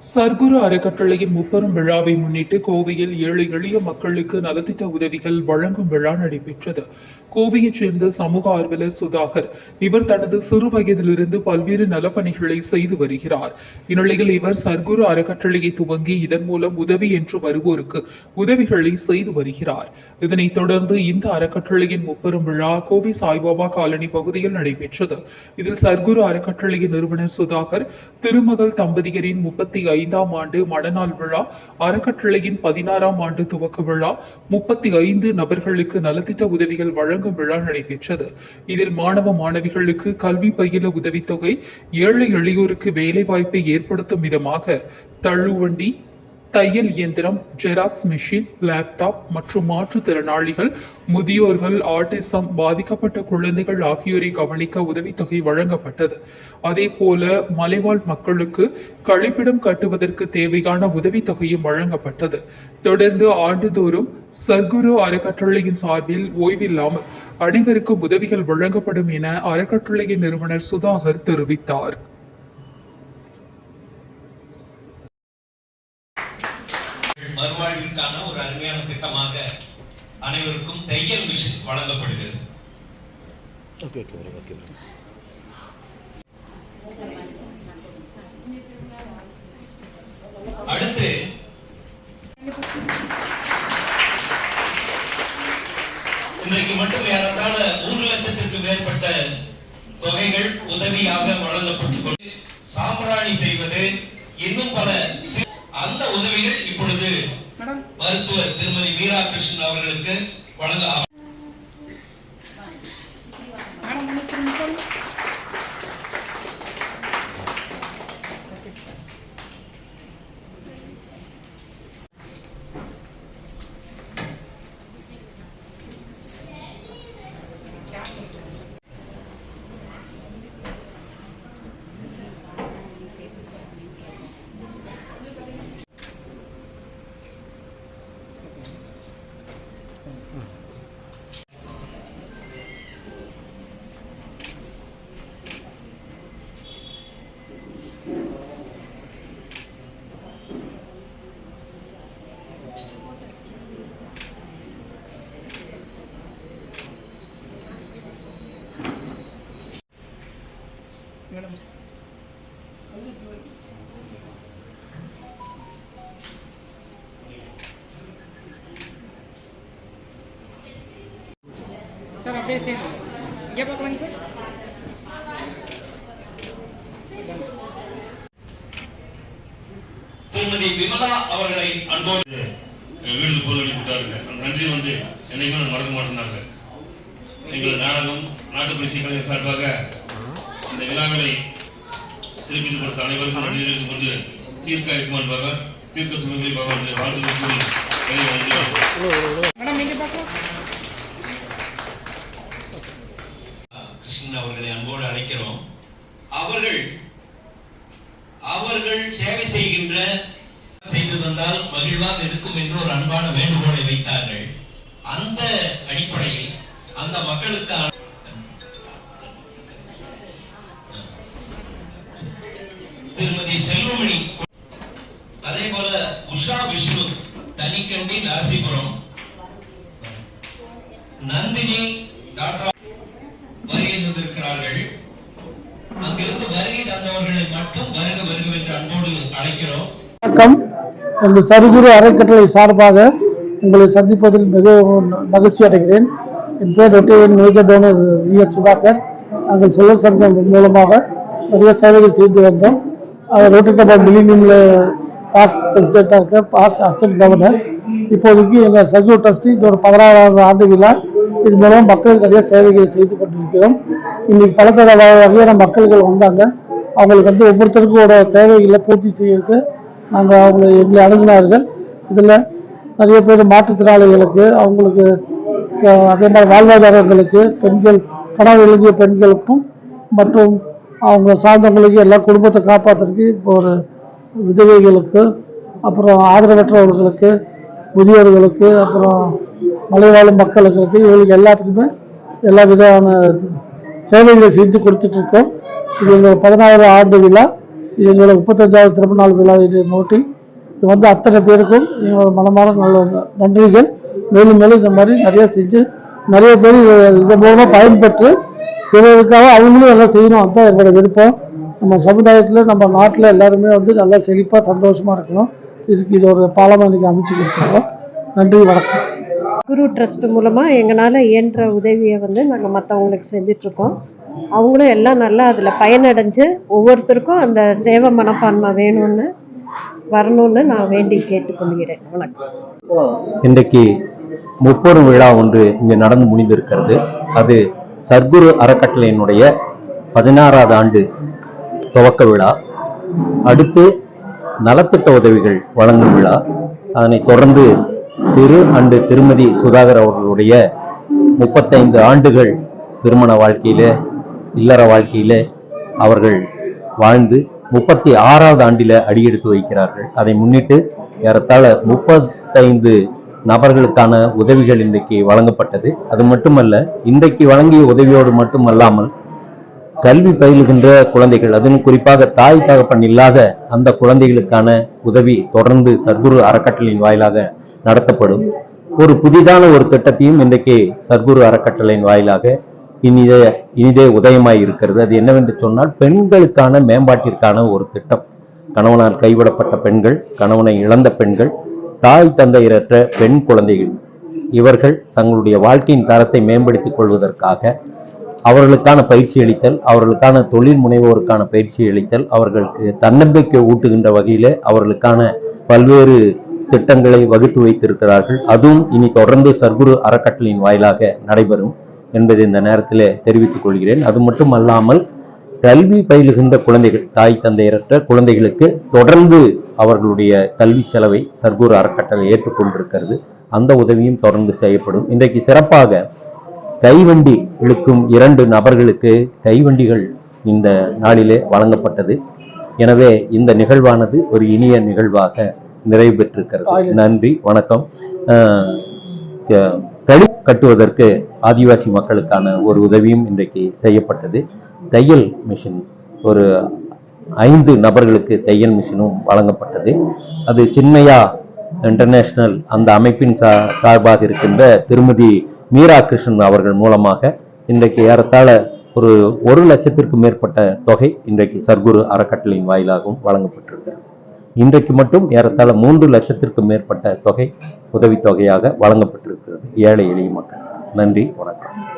சர்க்குரு அறக்கட்டளையின் முப்பெரும் விழாவை முன்னிட்டு கோவையில் ஏழை எளிய மக்களுக்கு நலத்திட்ட உதவிகள் வழங்கும் விழா நடைபெற்றது. கோவையைச் சேர்ந்த சமூக ஆர்வலர் சுதாகர் இவர் தனது சிறு வயதிலிருந்து பல்வேறு நலப்பணிகளை செய்து வருகிறார். இந்நிலையில் இவர் சர்க்குரு அறக்கட்டளையை துவங்கி இதன் மூலம் உதவி என்று வருவோருக்கு உதவிகளை செய்து வருகிறார். இதனைத் தொடர்ந்து இந்த அறக்கட்டளையின் முப்பெரும் விழா கோவை சாய்பாபா காலனி பகுதியில் நடைபெற்றது. இதில் சர்க்குரு அறக்கட்டளையின் நிறுவனர் சுதாகர் திருமகள் தம்பதியரின் முப்பத்தி ஐந்தாம் ஆண்டு மடநாள் விழா அறக்கட்டளையின் பதினாறாம் ஆண்டு துவக்க விழா முப்பத்தி ஐந்து நபர்களுக்கு நலத்திட்ட உதவிகள் வழங்கும் விழா நடைபெற்றது. இதில் மாணவ மாணவிகளுக்கு கல்வி பயில உதவித்தொகை ஏழை எளியோருக்கு வேலை வாய்ப்பை ஏற்படுத்தும் விதமாக தள்ளுவண்டி தையல் இயந்திரம் ஜெராக்ஸ் மிஷின் லேப்டாப் மற்றும் மாற்றுத்திறனாளிகள் முதியோர்கள் ஆட்டிசம் பாதிக்கப்பட்ட குழந்தைகள் ஆகியோரை கவனிக்க உதவித்தொகை வழங்கப்பட்டது. அதே போல மலைவாழ் மக்களுக்கு கழிப்பிடம் கட்டுவதற்கு தேவையான உதவித்தொகையும் வழங்கப்பட்டது. தொடர்ந்து ஆண்டுதோறும் சர்க்குரு அறக்கட்டளையின் சார்பில் ஓய்வில்லாமல் அனைவருக்கும் உதவிகள் வழங்கப்படும் என அறக்கட்டளையின் நிறுவனர் சுதாகர் தெரிவித்தார். மறுவாழ்விற்கான ஒரு அருமையான திட்டமாக அனைவருக்கும் தையல் மிஷின் வழங்கப்படுகிறது. ஓகே ஓகே ஓகே அடுத்து இன்றைக்கு மட்டும் ஏறத்தாழ மூன்று லட்சத்திற்கு மேற்பட்ட தொகைகள் உதவியாக வழங்கப்பட்டுக் கொண்டு சாம்பிராணி செய்வது இன்னும் பல அந்த உதவிகள் இப்பொழுது மருத்துவர் திருமதி மீரா கிருஷ்ணன் அவர்களுக்கு வழங்க சார் அப்படியே சேம் இங்கே பார்க்கலாங்க சார். திருமதி விமலா அவர்களை அன்போடு வீடு போது விட்டாருங்க. நன்றி வந்து என்னைக்குமே மறக்க மாட்டேனாங்க எங்கள் நாடகம் நாட்டுப்படி கலைஞர் சார்பாக இந்த விழாவினை சிறப்பித்துக் கொடுத்த அனைவருக்கும் கொண்டு தீர்க்க ஆயுஷ்மான் பாபா தீர்க்க சுமங்கலி பாபா என்று வாழ்த்து கூறி விடையை வருகிறேன். மேடம் இங்கே பார்க்கலாம். கிருஷ்ணன் அவர்களை அன்போடு அழைக்கிறோம். அவர்கள் அவர்கள் சேவை செய்கின்ற செய்து தந்தால் மகிழ்வாக இருக்கும் என்று ஒரு அன்பான வேண்டுகோளை வைத்தார்கள். அந்த அடிப்படையில் அந்த மக்களுக்கான திருமதி செல்வமணி அதே போல உஷா விஷ்ணு தனிக்கண்டி நரசிபுரம் நந்தினி டாக்டர் வருகை தந்திருக்கிறார்கள். அங்கிருந்து வருகை தந்தவர்களை மட்டும் வருக வருக என்று அன்போடு அழைக்கிறோம். வணக்கம். இந்த சருகுரு அறக்கட்டளை சார்பாக உங்களை சந்திப்பதில் மிகவும் மகிழ்ச்சி அடைகிறேன். என் பேர் rotarian major donor V S Sudhakar. நாங்கள் செல்வ சங்கம் மூலமாக நிறைய சேவைகள் செய்து வந்தோம். ரோட்டரி டபா மில்லினியமில் பாஸ்ட் பிரசிடென்ட்டாக இருக்க பாஸ்ட் அசிஸ்டன்ட் கவர்னர் இப்போதைக்கு எங்கள் சர்க்குரு ட்ரஸ்டி இது ஒரு பதினாறாவது ஆண்டு விழா இது மூலம் மக்களுக்கு நிறைய சேவைகள் செய்து கொண்டிருக்கிறோம். இன்னைக்கு பல தர வகையான மக்கள்கள் வந்தாங்க. அவங்களுக்கு வந்து ஒவ்வொருத்தருக்கோட தேவைகளை பூர்த்தி செய்யறதுக்கு நாங்கள் அவங்களை எங்களை அணுகினார்கள். இதில் நிறைய பேர் மாற்றுத்திறனாளிகளுக்கு அவங்களுக்கு ச- அதே மாதிரி வாழ்வாதாரங்களுக்கு பெண்கள் கனவு எழுதிய பெண்களுக்கும் மற்றும் அவங்க சார்ந்தவங்களுக்கு எல்லா குடும்பத்தை காப்பாற்றுறதுக்கு இப்போ ஒரு விதவைகளுக்கு அப்புறம் ஆதரவற்றவர்களுக்கு முதியோர்களுக்கு அப்புறம் மலைவாழும் மக்களுக்கு இவங்களுக்கு எல்லாத்துக்குமே எல்லா விதமான சேவைகளை செய்து கொடுத்துட்ருக்கோம். இது எங்கள் பதினாறு ஆண்டு விழா. இது எங்களோட முப்பத்தஞ்சாவது திரும்ப நாள் இதை மூட்டி இது வந்து அத்தனை பேருக்கும் எங்களோட மனமான நல்ல நன்றிகள். மேலும் மேலும் இந்த மாதிரி நிறைய செஞ்சு நிறைய பேர் இது- இதன் மூலமாக பயன்பெற்று பிறருக்காக அவங்களும் எல்லாம் செய்யணும். அதுதான் எங்களோட விருப்பம். நம்ம சமுதாயத்தில் நம்ம நாட்டில் எல்லாருமே வந்து நல்லா செழிப்பாக சந்தோஷமாக இருக்கணும். இதுக்கு இது ஒரு பாலமாக இன்னைக்கு அமைச்சு கொடுத்துருக்கோம். நன்றி வணக்கம். குரு ட்ரஸ்ட் மூலமாக எங்களால் இயன்ற உதவியை வந்து நாங்கள் மற்றவங்களுக்கு செஞ்சிட்ருக்கோம். அவங்களும் எல்லாம் நல்லா அதில் பயனடைஞ்சு ஒவ்வொருத்தருக்கும் அந்த சேவை மனப்பான்மை வேணும்னு வரணும்னு நான் வேண்டி கேட்டுக்கொள்கிறேன். வணக்கம். இன்றைக்கு முப்பெரும் விழா ஒன்று இங்கு நடந்து முடிந்திருக்கிறது. அது சர்க்குரு அறக்கட்டளையினுடைய பதினாறாவது ஆண்டு துவக்க விழா. அடுத்து நலத்திட்ட உதவிகள் வழங்கும் விழா. அதனைத் தொடர்ந்து திரு அண்டு திருமதி சுதாகர் அவர்களுடைய முப்பத்தைந்து ஆண்டுகள் திருமண வாழ்க்கையிலே இல்லற வாழ்க்கையிலே அவர்கள் வாழ்ந்து முப்பத்தி ஆறாவது ஆண்டில அடியெடுத்து வைக்கிறார்கள். அதை முன்னிட்டு ஏறத்தாழ முப்பத்தைந்து நபர்களுக்கான உதவிகள் இன்றைக்கு வழங்கப்பட்டது. அது மட்டுமல்ல இன்றைக்கு வழங்கிய உதவியோடு மட்டுமல்லாமல் கல்வி பயிலுகின்ற குழந்தைகள் அதுவும் குறிப்பாக தாய் தகப்பன் இல்லாத அந்த குழந்தைகளுக்கான உதவி தொடர்ந்து சர்க்குரு அறக்கட்டளையின் வாயிலாக நடத்தப்படும். ஒரு புதிதான ஒரு திட்டத்தையும் இன்றைக்கு சர்க்குரு அறக்கட்டளையின் வாயிலாக இனிதே இனிதே உதயமாய் இருக்கிறது. அது என்னவென்று சொன்னால் பெண்களுக்கான மேம்பாட்டிற்கான ஒரு திட்டம். கணவனால் கைவிடப்பட்ட பெண்கள் கணவனை இழந்த பெண்கள் தாய் தந்தையரற்ற பெண் குழந்தைகள் இவர்கள் தங்களுடைய வாழ்க்கையின் தரத்தை மேம்படுத்திக் கொள்வதற்காக அவர்களுக்கான பயிற்சி அளித்தல் அவர்களுக்கான தொழில் முனைவோருக்கான பயிற்சி அளித்தல் அவர்களுக்கு தன்னம்பிக்கை ஊட்டுகின்ற வகையில் அவர்களுக்கான பல்வேறு திட்டங்களை வகுத்து வைத்திருக்கிறார்கள். அதுவும் இனி தொடர்ந்து சர்க்குரு அறக்கட்டளையின் வாயிலாக நடைபெறும் என்பதை இந்த நேரத்தில் தெரிவித்துக் கொள்கிறேன். அது மட்டும் அல்லாமல் கல்வி பயிலுகின்ற குழந்தைகள் தாய் தந்தையரற்ற குழந்தைகளுக்கு தொடர்ந்து அவர்களுடைய கல்வி செலவை சர்க்குரு அறக்கட்டளை ஏற்றுக்கொண்டிருக்கிறது. அந்த உதவியும் தொடர்ந்து செய்யப்படும். இன்றைக்கு சிறப்பாக கைவண்டி இழுக்கும் இரண்டு நபர்களுக்கு கைவண்டிகள் இந்த நாளிலே வழங்கப்பட்டது. எனவே இந்த நிகழ்வானது ஒரு இனிய நிகழ்வாக நிறைவு பெற்றிருக்கிறது. நன்றி வணக்கம். கழி கட்டுவதற்கு ஆதிவாசி மக்களுக்கான ஒரு உதவியும் இன்றைக்கு செய்யப்பட்டது. தையல் மிஷின் ஒரு ஐந்து நபர்களுக்கு தையல் மிஷினும் வழங்கப்பட்டது. அது சின்மையா இன்டர்நேஷனல் அந்த அமைப்பின் சா சார்பாக இருக்கின்ற திருமதி மீரா கிருஷ்ணன் அவர்கள் மூலமாக இன்றைக்கு ஏறத்தாழ ஒரு ஒரு லட்சத்திற்கும் மேற்பட்ட தொகை இன்றைக்கு சர்க்குரு அறக்கட்டளையின் வாயிலாகவும் வழங்கப்பட்டிருக்கிறது. இன்றைக்கு மட்டும் ஏறத்தாழ மூன்று லட்சத்திற்கும் மேற்பட்ட தொகை உதவித்தொகையாக வழங்கப்பட்டிருக்கிறது. ஏழை எளிய மக்கள். நன்றி வணக்கம்.